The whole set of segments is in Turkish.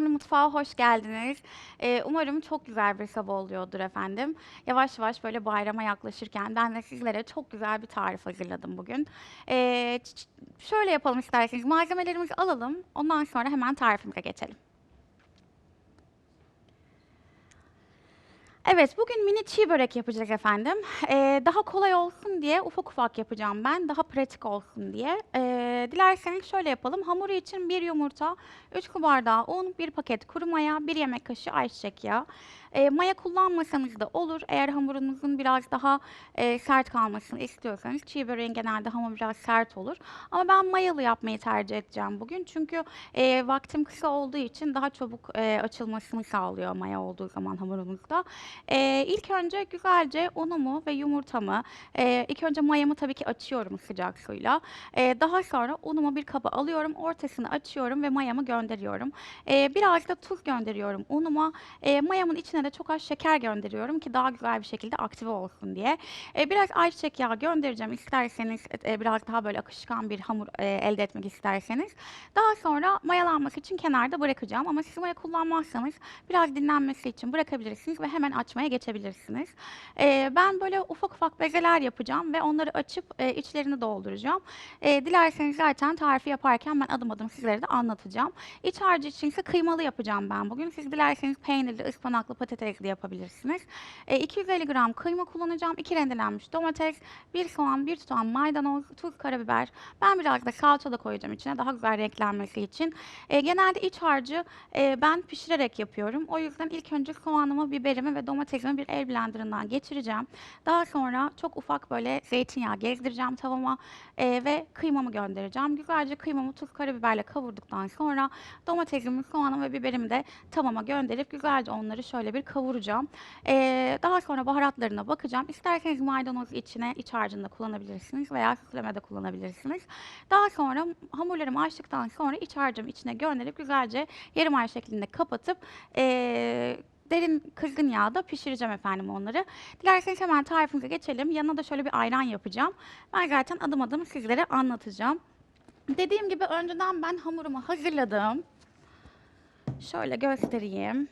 Gizemli Mutfağa hoş geldiniz. Ee, umarım çok güzel bir sabah oluyordur efendim. Yavaş yavaş böyle bayrama yaklaşırken ben de sizlere çok güzel bir tarif hazırladım bugün. Ee, şöyle yapalım isterseniz, malzemelerimizi alalım, ondan sonra hemen tarifimize geçelim. Evet, bugün mini çiğ börek yapacağız efendim. Ee, daha kolay olsun diye ufak ufak yapacağım ben, daha pratik olsun diye. Ee, dilerseniz şöyle yapalım. Hamuru için bir yumurta, 3 su bardağı un, 1 paket kuru maya, 1 yemek kaşığı ayçiçek yağı. Ee, maya kullanmasanız da olur. Eğer hamurunuzun biraz daha e, sert kalmasını istiyorsanız, çiğ böreğin genelde hamuru biraz sert olur. Ama ben mayalı yapmayı tercih edeceğim bugün. Çünkü e, vaktim kısa olduğu için daha çabuk e, açılmasını sağlıyor maya olduğu zaman hamurunuzda. Ee, ilk önce güzelce unumu ve yumurtamı, e, ilk önce mayamı tabii ki açıyorum sıcak suyla. Ee, daha sonra unumu bir kaba alıyorum, ortasını açıyorum ve mayamı gönderiyorum. Ee, biraz da tuz gönderiyorum unuma. Ee, mayamın içine de çok az şeker gönderiyorum ki daha güzel bir şekilde aktive olsun diye. Ee, biraz ayçiçek yağı göndereceğim isterseniz e, biraz daha böyle akışkan bir hamur e, elde etmek isterseniz. Daha sonra mayalanması için kenarda bırakacağım ama siz maya kullanmazsanız biraz dinlenmesi için bırakabilirsiniz ve hemen açmaya geçebilirsiniz. Ee, ben böyle ufak ufak bezeler yapacağım ve onları açıp e, içlerini dolduracağım. Ee, dilerseniz zaten tarifi yaparken ben adım adım sizlere de anlatacağım. İç harcı için ise kıymalı yapacağım ben bugün. Siz dilerseniz peynirli, ıspanaklı, patatesli yapabilirsiniz. Ee, 250 gram kıyma kullanacağım. 2 rendelenmiş domates, 1 soğan, 1 tutam maydanoz, tuz, karabiber. Ben biraz da salça da koyacağım içine daha güzel renklenmesi için. Ee, genelde iç harcı e, ben pişirerek yapıyorum. O yüzden ilk önce soğanımı, biberimi ve domatesimi bir el blenderından geçireceğim. Daha sonra çok ufak böyle zeytinyağı gezdireceğim tavama e, ve kıymamı göndereceğim. Güzelce kıymamı tuz, karabiberle kavurduktan sonra domatesimi, soğanımı ve biberimi de tavama gönderip güzelce onları şöyle bir kavuracağım. Ee, daha sonra baharatlarına bakacağım. İsterseniz maydanoz içine iç harcında kullanabilirsiniz veya süslemede kullanabilirsiniz. Daha sonra hamurlarımı açtıktan sonra iç harcımı içine gönderip güzelce yarım ay şeklinde kapatıp ee, derin kızgın yağda pişireceğim efendim onları. Dilerseniz hemen tarifimize geçelim. Yanına da şöyle bir ayran yapacağım. Ben zaten adım adım sizlere anlatacağım. Dediğim gibi önceden ben hamurumu hazırladım. Şöyle göstereyim.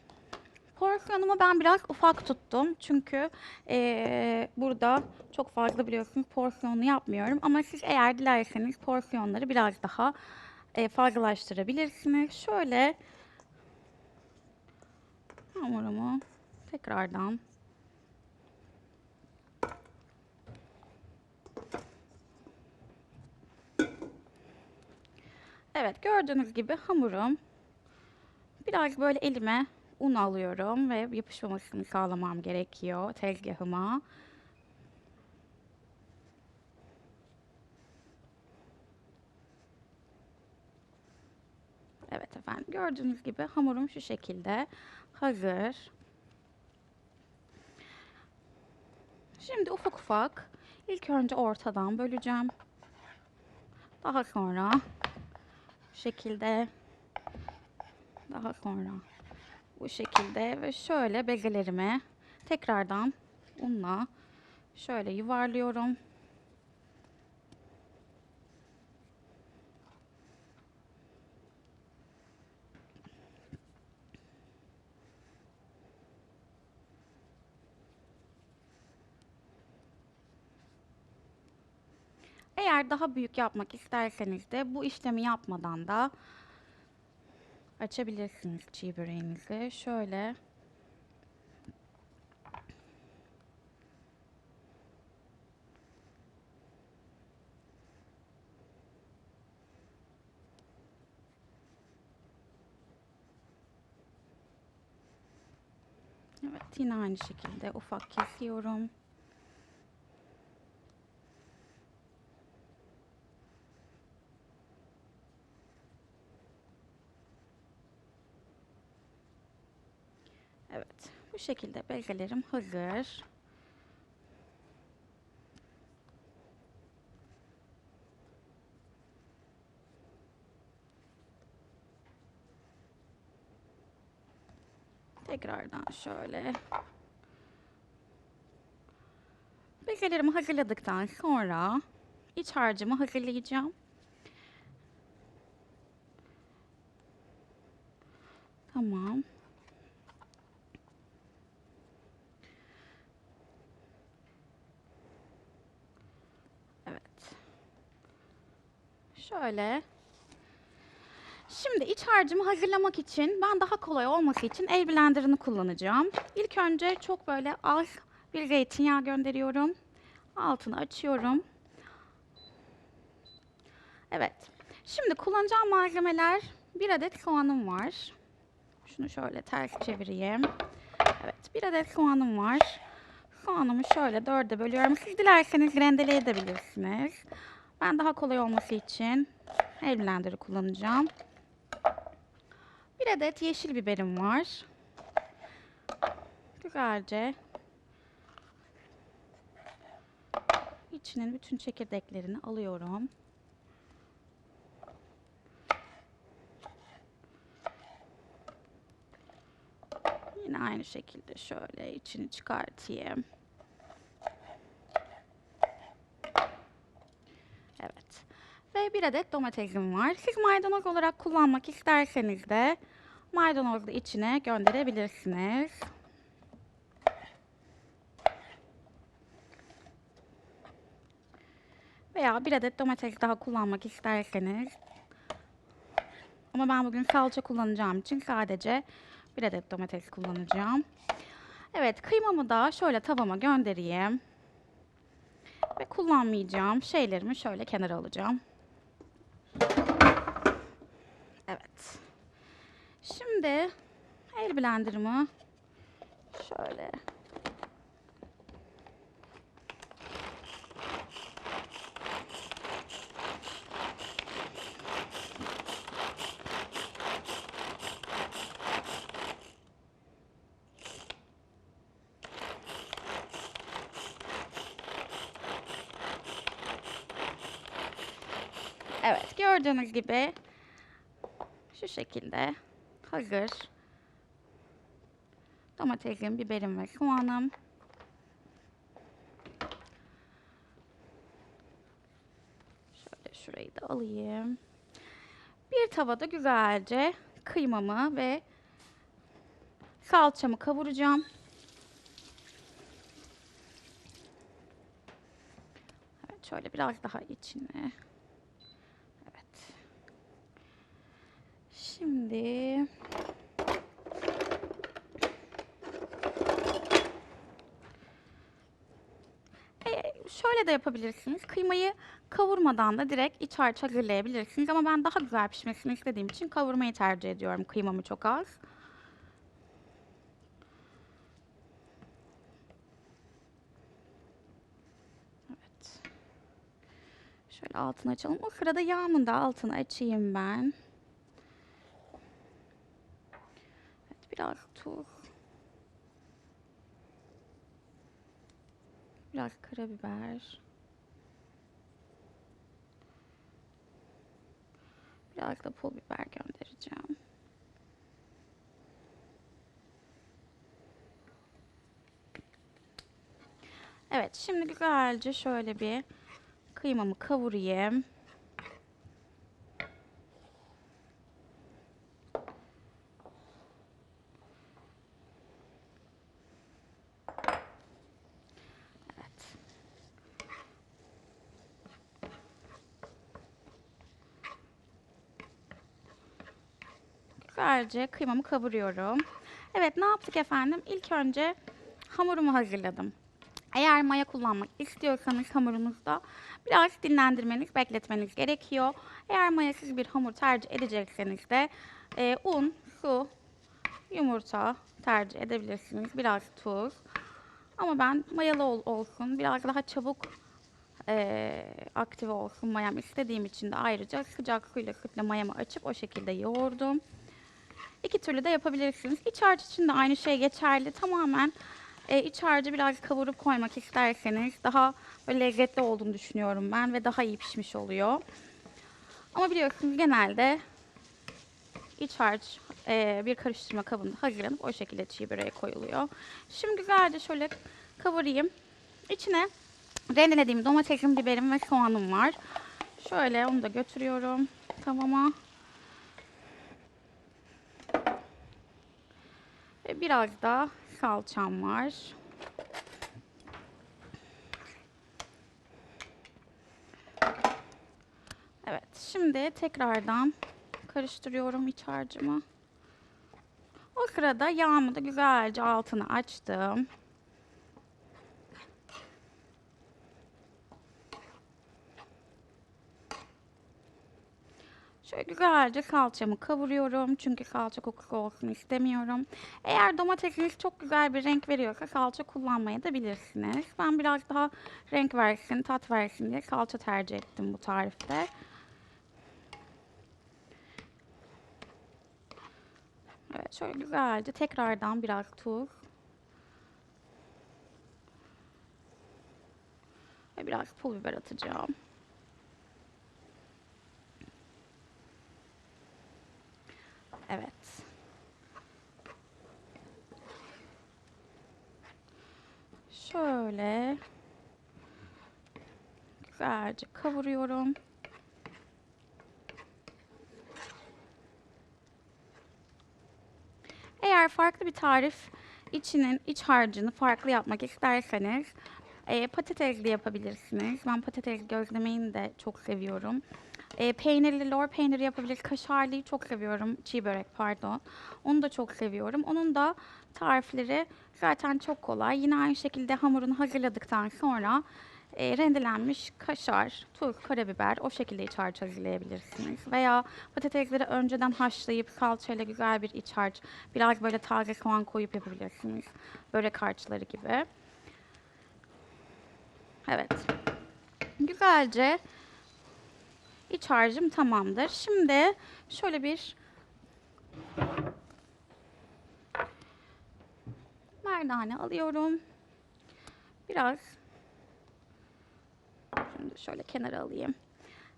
Porsiyonumu ben biraz ufak tuttum. Çünkü eee, burada çok fazla biliyorsunuz porsiyonlu yapmıyorum. Ama siz eğer dilerseniz porsiyonları biraz daha eee, fazlalaştırabilirsiniz. Şöyle hamurumu tekrardan Evet gördüğünüz gibi hamurum biraz böyle elime un alıyorum ve yapışmamasını sağlamam gerekiyor tezgahıma. Evet efendim gördüğünüz gibi hamurum şu şekilde hazır. Şimdi ufak ufak ilk önce ortadan böleceğim. Daha sonra şekilde daha sonra bu şekilde ve şöyle bezelerimi tekrardan unla şöyle yuvarlıyorum. Eğer daha büyük yapmak isterseniz de bu işlemi yapmadan da açabilirsiniz çiğ böreğinizi. Şöyle Evet yine aynı şekilde ufak kesiyorum. Evet bu şekilde bezelerim hazır. Tekrardan şöyle bezelerimi hazırladıktan sonra iç harcımı hazırlayacağım. Tamam. Evet. Şöyle. Şimdi iç harcımı hazırlamak için ben daha kolay olması için el blenderını kullanacağım. İlk önce çok böyle az bir zeytinyağı gönderiyorum. Altını açıyorum. Evet. Şimdi kullanacağım malzemeler bir adet soğanım var. Şunu şöyle ters çevireyim. Evet, bir adet soğanım var. Soğanımı şöyle dörde bölüyorum. Siz dilerseniz rendeleyebilirsiniz. Ben daha kolay olması için el blenderı kullanacağım. Bir adet yeşil biberim var. Güzelce içinin bütün çekirdeklerini alıyorum. Yine aynı şekilde şöyle içini çıkartayım. Evet. Bir adet domatesim var. Siz maydanoz olarak kullanmak isterseniz de maydanozu da içine gönderebilirsiniz. Veya bir adet domates daha kullanmak isterseniz ama ben bugün salça kullanacağım için sadece bir adet domates kullanacağım. Evet, kıymamı da şöyle tavama göndereyim. Ve kullanmayacağım şeylerimi şöyle kenara alacağım. Evet. Şimdi el blenderımı şöyle Evet, gördüğünüz gibi şu şekilde hazır. Domatesim, biberim ve soğanım. Şöyle şurayı da alayım. Bir tavada güzelce kıymamı ve salçamı kavuracağım. Evet, şöyle biraz daha içine. Evet. Şimdi E, şöyle de yapabilirsiniz. Kıymayı kavurmadan da direkt iç harç hazırlayabilirsiniz. Ama ben daha güzel pişmesini istediğim için kavurmayı tercih ediyorum. Kıymamı çok az. Evet. Şöyle altını açalım. O sırada yağımın da altını açayım ben. Evet, biraz tuz. Biraz karabiber. Biraz da pul biber göndereceğim. Evet, şimdi güzelce şöyle bir kıymamı kavurayım. Evet. Güzelce kıymamı kavuruyorum. Evet, ne yaptık efendim? İlk önce hamurumu hazırladım. Eğer maya kullanmak istiyorsanız hamurunuzda biraz dinlendirmeniz, bekletmeniz gerekiyor. Eğer mayasız bir hamur tercih edecekseniz de e, un, su, yumurta tercih edebilirsiniz. Biraz tuz. Ama ben mayalı ol- olsun, biraz daha çabuk e, aktive olsun mayam istediğim için de ayrıca sıcak suyla sütle mayamı açıp o şekilde yoğurdum. İki türlü de yapabilirsiniz. İç harç için de aynı şey geçerli. Tamamen e, iç harcı biraz kavurup koymak isterseniz daha böyle lezzetli olduğunu düşünüyorum ben ve daha iyi pişmiş oluyor. Ama biliyorsunuz genelde iç harç e, bir karıştırma kabında hazırlanıp o şekilde çiğ böreğe koyuluyor. Şimdi güzelce şöyle kavurayım. İçine rendelediğim domatesim, biberim ve soğanım var. Şöyle onu da götürüyorum tavama. Ve biraz da salçam var. Evet, şimdi tekrardan karıştırıyorum iç harcımı. O sırada yağımı da güzelce altını açtım. Şöyle güzelce salçamı kavuruyorum. Çünkü salça kokusu olsun istemiyorum. Eğer domatesiniz çok güzel bir renk veriyorsa salça kullanmaya da bilirsiniz. Ben biraz daha renk versin, tat versin diye salça tercih ettim bu tarifte. Evet şöyle güzelce tekrardan biraz tuz. Ve biraz pul biber atacağım. Evet. Şöyle güzelce kavuruyorum. Eğer farklı bir tarif içinin iç harcını farklı yapmak isterseniz e, patatesli yapabilirsiniz. Ben patates gözlemeyi de çok seviyorum. E, peynirli lor peyniri yapabiliriz. Kaşarlıyı çok seviyorum. Çiğ börek pardon. Onu da çok seviyorum. Onun da tarifleri zaten çok kolay. Yine aynı şekilde hamurunu hazırladıktan sonra e, rendelenmiş kaşar, tuz, karabiber o şekilde iç harç hazırlayabilirsiniz. Veya patatesleri önceden haşlayıp salçayla güzel bir iç harç, biraz böyle taze soğan koyup yapabilirsiniz. Börek harçları gibi. Evet. Güzelce iç harcım tamamdır. Şimdi şöyle bir merdane alıyorum. Biraz Şimdi şöyle kenara alayım.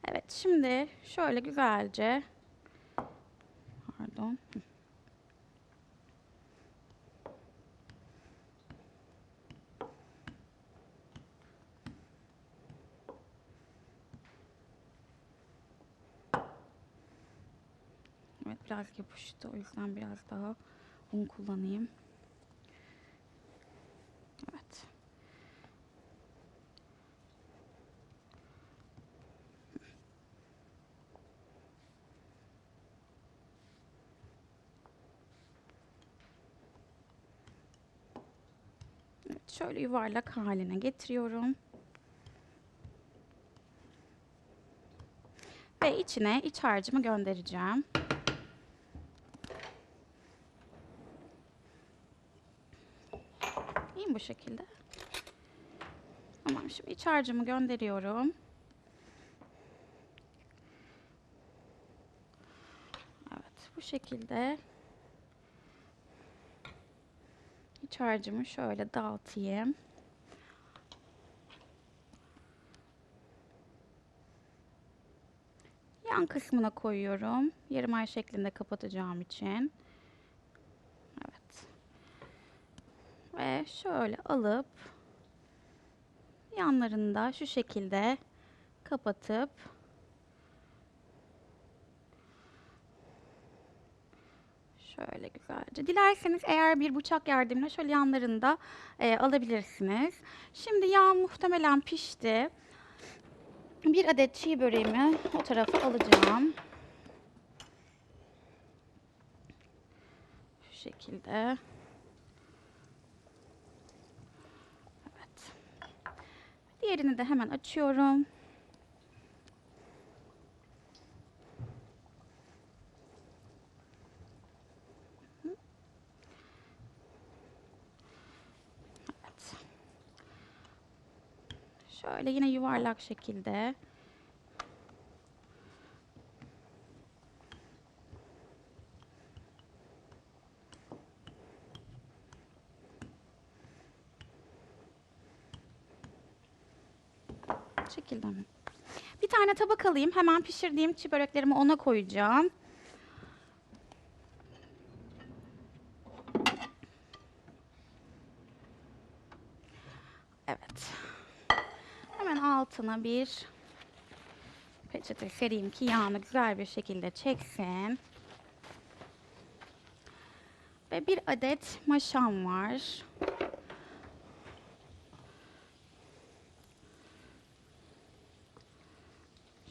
Evet şimdi şöyle güzelce pardon. Evet biraz yapıştı. O yüzden biraz daha un kullanayım. Evet. Evet, şöyle yuvarlak haline getiriyorum. Ve içine iç harcımı göndereceğim. İyi mi bu şekilde? Tamam şimdi iç harcımı gönderiyorum. Evet bu şekilde iç harcımı şöyle dağıtayım. Yan kısmına koyuyorum. Yarım ay şeklinde kapatacağım için. Evet. Ve şöyle alıp yanlarını da şu şekilde kapatıp Şöyle güzelce. Dilerseniz eğer bir bıçak yardımıyla şöyle yanlarını da e, alabilirsiniz. Şimdi yağ muhtemelen pişti. Bir adet çiğ böreğimi o tarafa alacağım. Şu şekilde. Evet. Diğerini de hemen açıyorum. Evet. Şöyle yine yuvarlak şekilde. Şekilde mi? Bir tane tabak alayım. Hemen pişirdiğim çiğ böreklerimi ona koyacağım. Evet. Hemen altına bir peçete sereyim ki yağını güzel bir şekilde çeksin. Ve bir adet maşam var.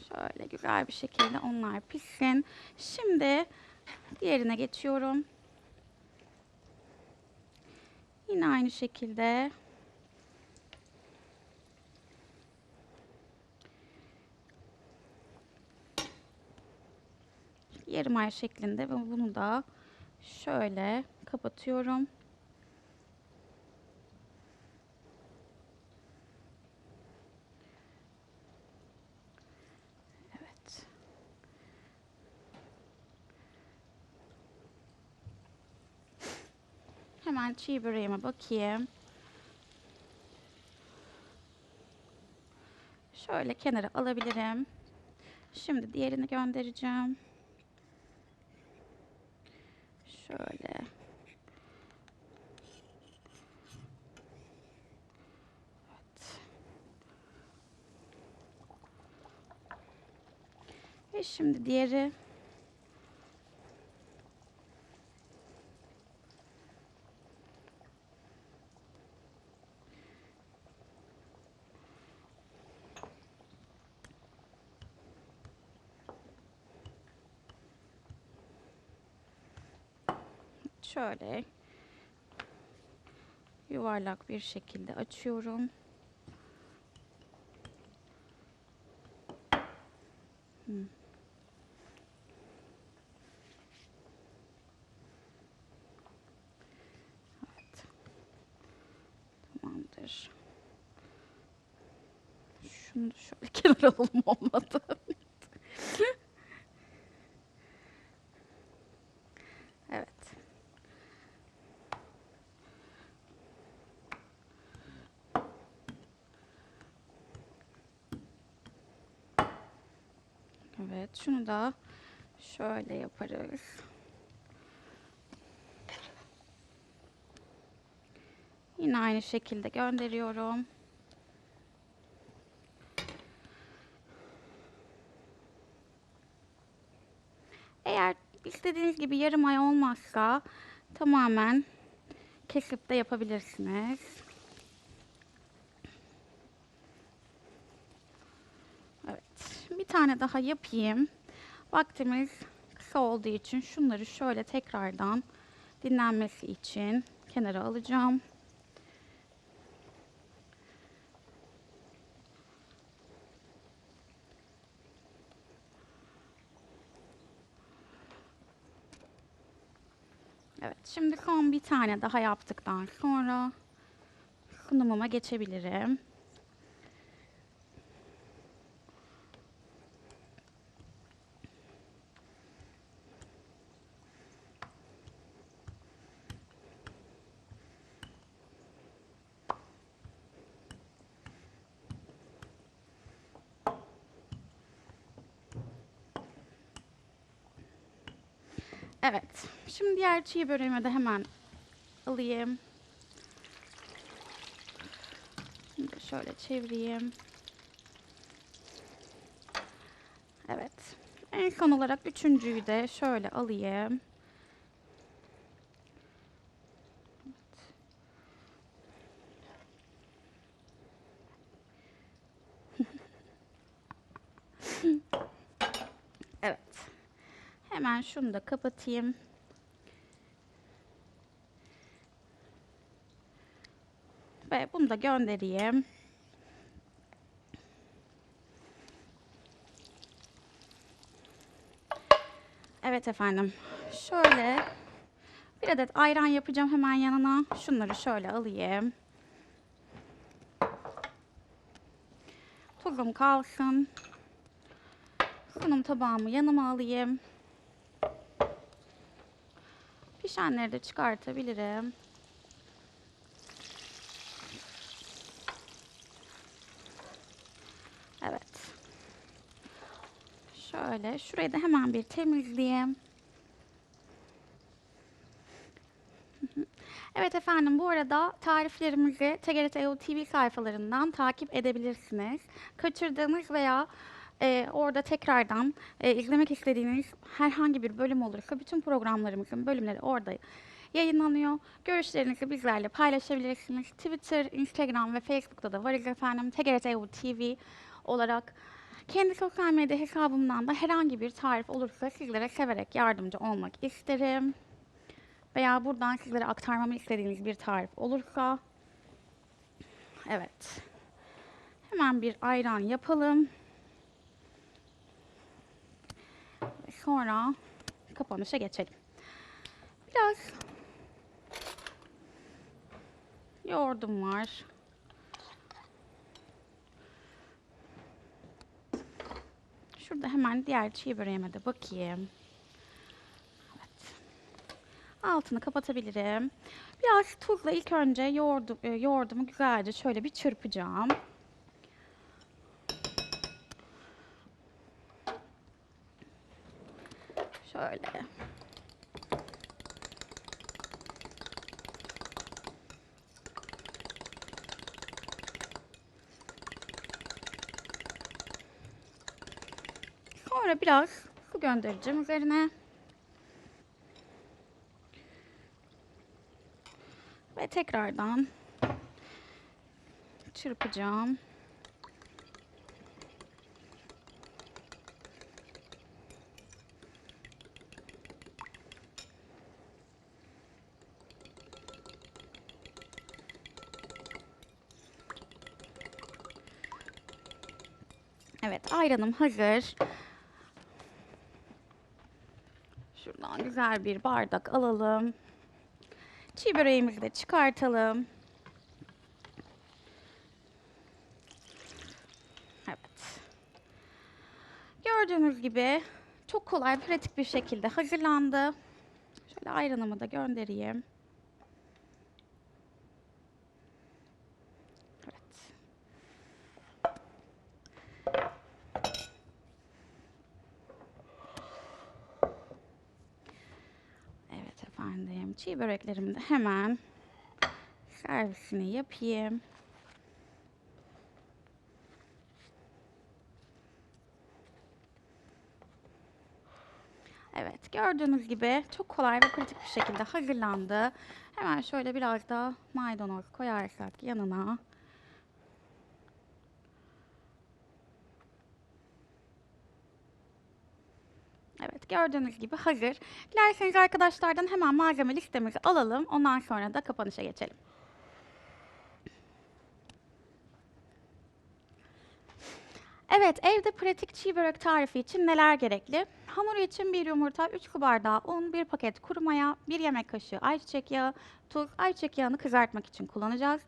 Şöyle güzel bir şekilde onlar pişsin. Şimdi diğerine geçiyorum. Yine aynı şekilde yarım ay şeklinde ve bunu da şöyle kapatıyorum. Evet. Hemen çiğ böreğime bakayım. Şöyle kenara alabilirim. Şimdi diğerini göndereceğim. Şöyle. Evet. Ve şimdi diğeri. Şöyle yuvarlak bir şekilde açıyorum. Hmm. Evet. Tamamdır. Şunu da alalım olmadı. Evet. Evet, şunu da şöyle yaparız. Yine aynı şekilde gönderiyorum. Eğer istediğiniz gibi yarım ay olmazsa tamamen kesip de yapabilirsiniz. Evet, bir tane daha yapayım. Vaktimiz kısa olduğu için şunları şöyle tekrardan dinlenmesi için kenara alacağım. Evet, şimdi son bir tane daha yaptıktan sonra sunumuma geçebilirim. Evet. Şimdi diğer çiğ böreğimi de hemen alayım. Şimdi şöyle çevireyim. Evet. En son olarak üçüncüyü de şöyle alayım. Evet. Hemen şunu da kapatayım. Ve da göndereyim. Evet efendim. Şöyle bir adet ayran yapacağım hemen yanına. Şunları şöyle alayım. Tuzum kalsın. Sunum tabağımı yanıma alayım. Pişenleri de çıkartabilirim. Evet. Şöyle şurayı da hemen bir temizleyeyim. Evet efendim bu arada tariflerimizi TGRT TV sayfalarından takip edebilirsiniz. Kaçırdığınız veya e, orada tekrardan e, izlemek istediğiniz herhangi bir bölüm olursa bütün programlarımızın bölümleri orada yayınlanıyor. Görüşlerinizi bizlerle paylaşabilirsiniz. Twitter, Instagram ve Facebook'ta da varız efendim. TGRT TV olarak. Kendi sosyal medya hesabımdan da herhangi bir tarif olursa sizlere severek yardımcı olmak isterim. Veya buradan sizlere aktarmamı istediğiniz bir tarif olursa. Evet. Hemen bir ayran yapalım. Sonra kapanışa geçelim. Biraz yoğurdum var. Şurada hemen diğer çiğ böreğime de bakayım. Evet. Altını kapatabilirim. Biraz tuzla ilk önce yoğurdu, e, yoğurdumu güzelce şöyle bir çırpacağım. Şöyle. Biraz su göndereceğim üzerine. Ve tekrardan çırpacağım. Evet, ayranım hazır. Güzel bir bardak alalım. Çiğ böreğimizi de çıkartalım. Evet. Gördüğünüz gibi çok kolay, pratik bir şekilde hazırlandı. Şöyle ayranımı da göndereyim. Evet. Evet efendim. Çiğ böreklerimi de hemen servisini yapayım. Evet, gördüğünüz gibi çok kolay ve pratik bir şekilde hazırlandı. Hemen şöyle biraz da maydanoz koyarsak yanına. Evet, gördüğünüz gibi hazır. Dilerseniz arkadaşlardan hemen malzeme listemizi alalım. Ondan sonra da kapanışa geçelim. Evet, evde pratik çiğ börek tarifi için neler gerekli? Hamur için bir yumurta, 3 su bardağı un, 1 paket kuru maya, 1 yemek kaşığı ayçiçek yağı, tuz, ayçiçek yağını kızartmak için kullanacağız.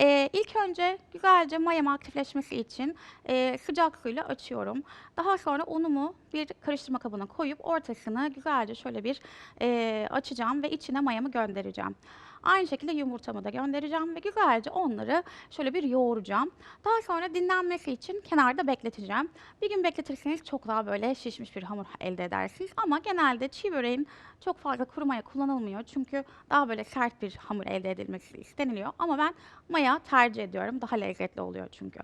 Ee, ilk önce güzelce mayam aktifleşmesi için e, sıcak suyla açıyorum. Daha sonra unumu bir karıştırma kabına koyup ortasını güzelce şöyle bir e, açacağım ve içine mayamı göndereceğim. Aynı şekilde yumurtamı da göndereceğim ve güzelce onları şöyle bir yoğuracağım. Daha sonra dinlenmesi için kenarda bekleteceğim. Bir gün bekletirseniz çok daha böyle şişmiş bir hamur elde edersiniz. Ama genelde çiğ böreğin çok fazla kuru maya kullanılmıyor. Çünkü daha böyle sert bir hamur elde edilmesi isteniliyor. Ama ben maya tercih ediyorum. Daha lezzetli oluyor çünkü.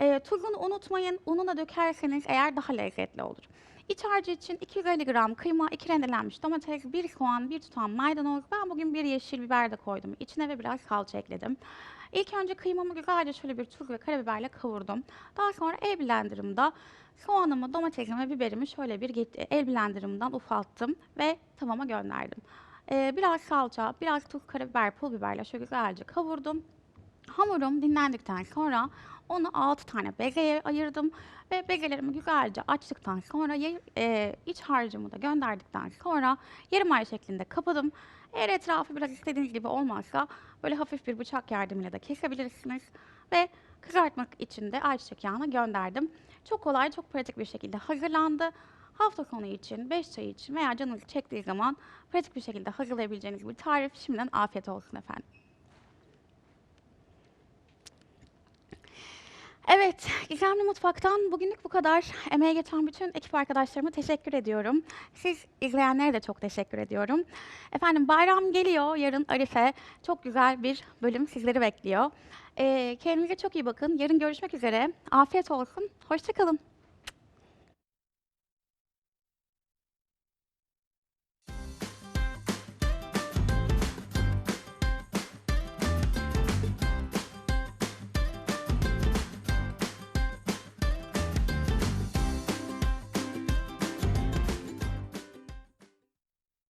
E, tuzunu unutmayın. Unu da dökerseniz eğer daha lezzetli olur. İç harcı için 250 gram kıyma, 2 rendelenmiş domates, 1 soğan, 1 tutam maydanoz. Ben bugün bir yeşil biber de koydum. İçine ve biraz salça ekledim. İlk önce kıymamı güzelce şöyle bir tuz ve karabiberle kavurdum. Daha sonra el blenderımda soğanımı, domatesimi ve biberimi şöyle bir el blenderımdan ufalttım ve tavama gönderdim. Ee, biraz salça, biraz tuz, karabiber, pul biberle şöyle güzelce kavurdum. Hamurum dinlendikten sonra onu 6 tane bezeye ayırdım ve bezelerimi güzelce açtıktan sonra e, iç harcımı da gönderdikten sonra yarım ay şeklinde kapadım. Eğer etrafı biraz istediğiniz gibi olmazsa böyle hafif bir bıçak yardımıyla da kesebilirsiniz ve kızartmak için de ayçiçek yağına gönderdim. Çok kolay, çok pratik bir şekilde hazırlandı. Hafta sonu için, 5 çay için veya canınız çektiği zaman pratik bir şekilde hazırlayabileceğiniz bir tarif. Şimdiden afiyet olsun efendim. Evet, Gizemli Mutfak'tan bugünlük bu kadar. Emeğe geçen bütün ekip arkadaşlarıma teşekkür ediyorum. Siz izleyenlere de çok teşekkür ediyorum. Efendim bayram geliyor, yarın Arife. Çok güzel bir bölüm sizleri bekliyor. Ee, kendinize çok iyi bakın. Yarın görüşmek üzere. Afiyet olsun. Hoşçakalın.